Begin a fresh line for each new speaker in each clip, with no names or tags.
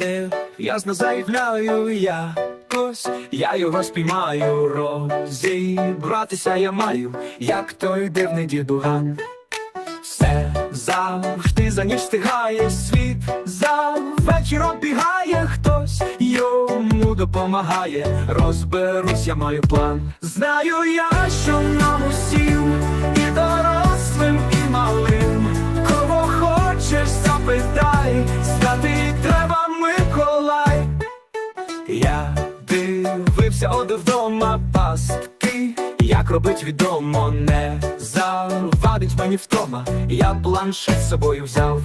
це ясно заявляю я. Ось я його спіймаю, розібратися я маю, як той дивний дідуган. Все завжди за ніч стигає світ, за вечір оббігає хтось, йому допомагає, розберусь, я маю план. Знаю я, що нам усім, вдома пастки, як робить відомо, не завадить мені втома. Я планшет з собою взяв.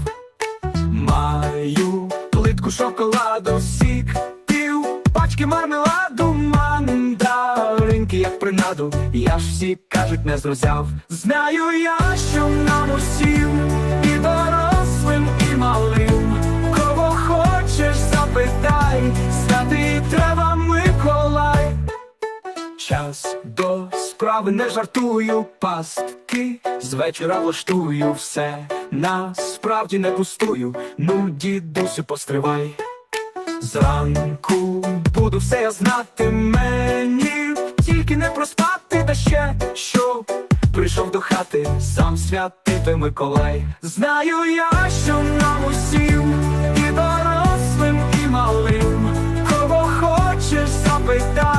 Маю плитку шоколаду, сік, пів пачки мармеладу, мандаринки, як принаду. Я ж всі кажуть, не зрозяв. Знаю я, що нам усім, і дорослим, і малим. Кого хочеш, запитай, стати треба час. До справи не жартую, пастки з вечора влаштую. Все, насправді не пустую, ну, дідусю, постривай. Зранку буду все я знати. Мені, тільки не проспати. Та ще що? Прийшов до хати, сам святити Миколай. Знаю я, що нам усім і дорослим, і малим, кого хочеш запитай.